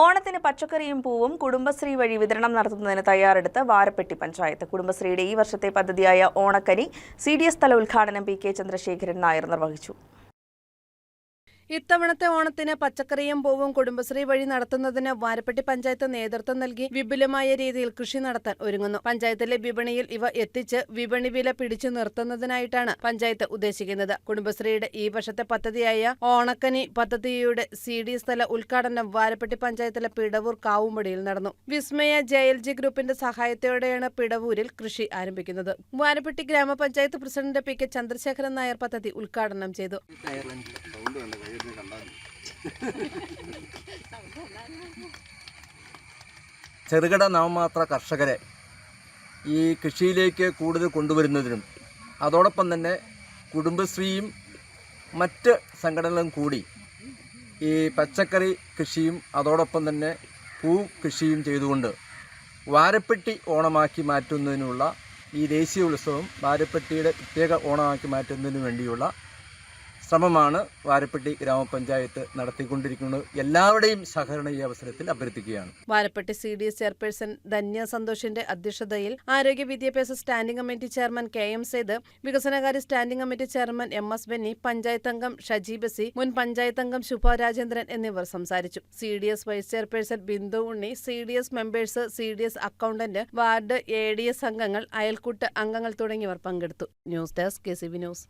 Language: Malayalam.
ഓണത്തിന് പച്ചക്കറിയും പൂവും കുടുംബശ്രീ വഴി വിതരണം നടത്തുന്നതിന് തയ്യാറെടുത്ത് വാരപ്പെട്ടി പഞ്ചായത്ത്. കുടുംബശ്രീയുടെ ഈ വർഷത്തെ പദ്ധതിയായ ഓണക്കനി സി ഡി എസ് തല ഉദ്ഘാടനം പി കെ ചന്ദ്രശേഖരൻ നായർ നിർവഹിച്ചു. ഇത്തവണത്തെ ഓണത്തിന് പച്ചക്കറിയും പൂവും കുടുംബശ്രീ വഴി നടത്തുന്നതിന് വാരപ്പെട്ടി പഞ്ചായത്ത് നേതൃത്വം നൽകി വിപുലമായ രീതിയിൽ കൃഷി നടത്താൻ ഒരുങ്ങുന്നു. പഞ്ചായത്തിലെ വിപണിയിൽ ഇവ എത്തിച്ച് വിപണി വില പിടിച്ചു നിർത്തുന്നതിനായിട്ടാണ് പഞ്ചായത്ത് ഉദ്ദേശിക്കുന്നത്. കുടുംബശ്രീയുടെ ഈ വർഷത്തെ പദ്ധതിയായ ഓണക്കനി പദ്ധതിയുടെ സി ഡി സ്ഥല ഉദ്ഘാടനം വാരപ്പെട്ടി പഞ്ചായത്തിലെ പിടവൂർ കാവുമ്പടിയിൽ നടന്നു. വിസ്മയ ജെ എൽ ജി ഗ്രൂപ്പിന്റെ സഹായത്തോടെയാണ് പിടവൂരിൽ കൃഷി ആരംഭിക്കുന്നത്. വാരപ്പെട്ടി ഗ്രാമപഞ്ചായത്ത് president P K Chandrasekharan Nair പദ്ധതി ഉദ്ഘാടനം ചെയ്തു. ചെറുകിട നവമാത്ര കർഷകരെ ഈ കൃഷിയിലേക്ക് കൂടുതൽ കൊണ്ടുവരുന്നതിനും അതോടൊപ്പം തന്നെ കുടുംബശ്രീയും മറ്റ് സംഘടനകളും കൂടി ഈ പച്ചക്കറി കൃഷിയും അതോടൊപ്പം തന്നെ പൂ കൃഷിയും ചെയ്തുകൊണ്ട് വാരപ്പെട്ടി ഓണമാക്കി മാറ്റുന്നതിനുള്ള ഈ ദേശീയ ഉത്സവം വാരപ്പെട്ടിയുടെ പ്രത്യേക ഓണമാക്കി മാറ്റുന്നതിന് വേണ്ടിയുള്ള ശ്രമമാണ് വാരപ്പെട്ടി ഗ്രാമപഞ്ചായത്ത് നടത്തിക്കൊണ്ടിരിക്കുന്നത്. എല്ലാവരുടെയും സഹകരണം ഈ അവസരത്തിൽ അഭ്യർത്ഥിക്കുകയാണ്. Varappetty C D S chairperson Dhanya സന്തോഷിന്റെ അധ്യക്ഷതയിൽ ആരോഗ്യ വിദ്യാഭ്യാസ standing committee chairman K M Seth വികസനകാര്യ standing committee chairman M S Benny panchayat അംഗം ഷജി ബസി മുൻ പഞ്ചായത്ത് അംഗം ശുഭ രാജേന്ദ്രൻ എന്നിവർ സംസാരിച്ചു. C D S vice chairperson Bindu Unni C D S members C D S accountant ward A D S അംഗങ്ങൾ അയൽക്കൂട്ട് അംഗങ്ങൾ തുടങ്ങിയവർ പങ്കെടുത്തു. News desk K C V news.